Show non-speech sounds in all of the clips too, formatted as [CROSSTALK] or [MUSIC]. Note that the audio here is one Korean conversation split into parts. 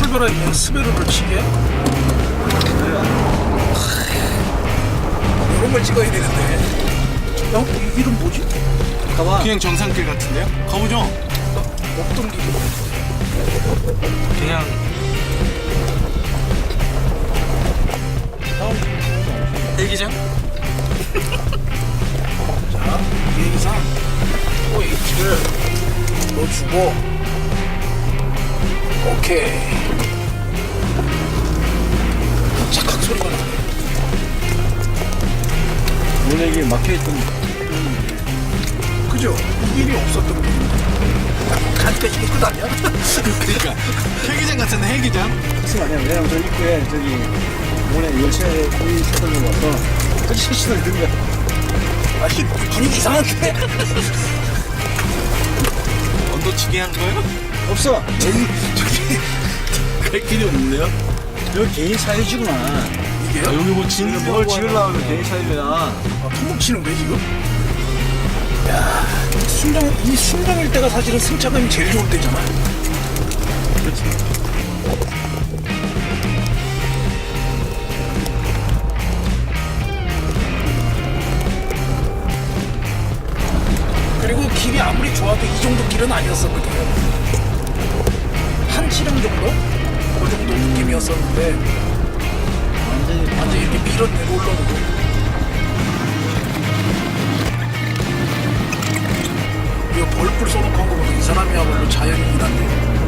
출발하면 스베르를 치게 이런 걸 찍어야 되는데 형, 이 길은 뭐지? 가봐. 그냥 정상길 같은데요? 가보죠. 없던 길이 그냥 대기장? [LAUGHS] 자, 비행기상 또 H를 넣어주고 오케이 착각 소리가 나네 원래 이게 막혀있던 그죠? 이 길이 없었던 길 간까지 끝 아니야? 그러니까 헬기장 같은데 헬기장? 뜻은 아니야. 왜냐면 저 입구에 저기 원래 열차에 이 세상에 와서 저기 시선을 든 거야. 아씨 분위기 이상한데? [LAUGHS] 언더치기 한 거예요? 없어. 여기, 갈 길이 없는데요? 여기 개인 사유지구나. 이게요? 아, 여기 뭐 이거 뭘 지으려면 개인 사유지야. 아, 통목 치는 거야 지금? 야 순정 이 순정일 때가 사실은 승차감이 제일 좋을 때잖아. 그렇지. 그리고 길이 아무리 좋아도 이 정도 길은 아니었었거든요. 한 시름 정도? 그 정도 느낌이었었는데 완전히 완전 이렇게 밀어내고 올라오고 이거 벌꿀 쏘놓고 한 거 보면 이 사람이야말로 자연인이긴 한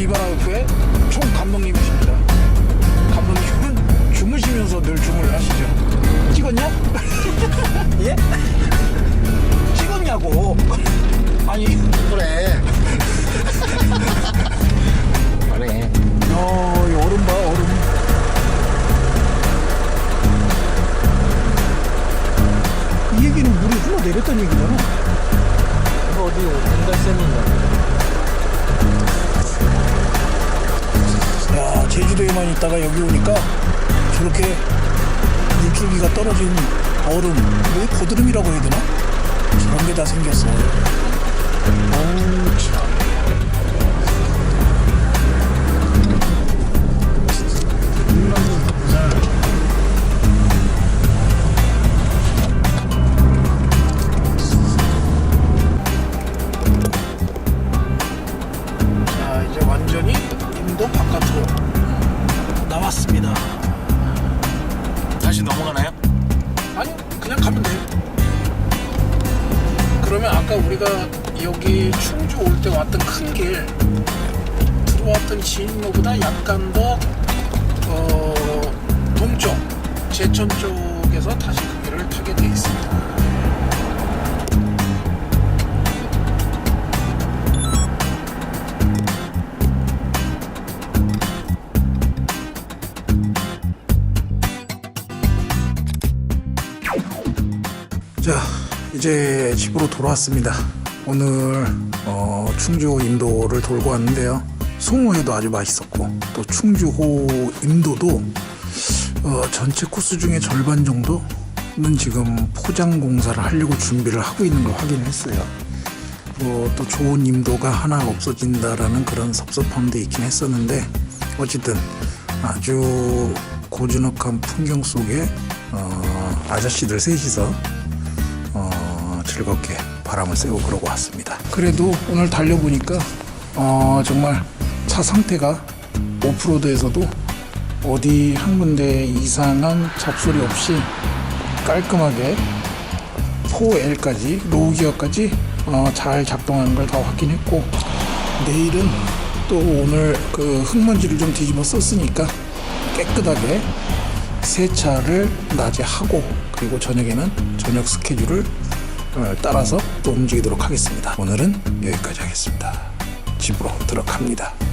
네, 저 야, 제주도에만 있다가 여기 오니까 저렇게 물줄기가 떨어진 얼음, 뭐 고드름이라고 해야 되나? 저런 게 다 생겼어. 어우 참. 아까 우리가 여기 충주 올 때 왔던 큰 길 들어왔던 진로보다 약간 더 어, 동쪽 제천 쪽에서 다시 그 길을 타게 돼 있습니다. 자 이제 집으로 돌아왔습니다. 오늘 어, 충주 임도를 돌고 왔는데요. 송어회도 아주 맛있었고 또 충주호 임도도 어, 전체 코스 중에 절반 정도는 지금 포장 공사를 하려고 준비를 하고 있는 걸 확인했어요. 뭐또 좋은 임도가 하나 없어진다라는 그런 섭섭함도 있긴 했었는데 어쨌든 아주 고즈넉한 풍경 속에 어, 아저씨들 셋이서 어, 즐겁게 바람을 쐬고 그러고 왔습니다. 그래도 오늘 달려보니까 어, 정말 차 상태가 오프로드에서도 어디 한 군데 이상한 잡소리 없이 깔끔하게 4L까지 로우 기어까지 어, 잘 작동하는 걸 다 확인했고 내일은 또 오늘 그 흙먼지를 좀 뒤집어 썼으니까 깨끗하게 세차를 낮에 하고 그리고 저녁에는 저녁 스케줄을 어, 따라서 또 움직이도록 하겠습니다. 오늘은 여기까지 하겠습니다. 집으로 들어갑니다.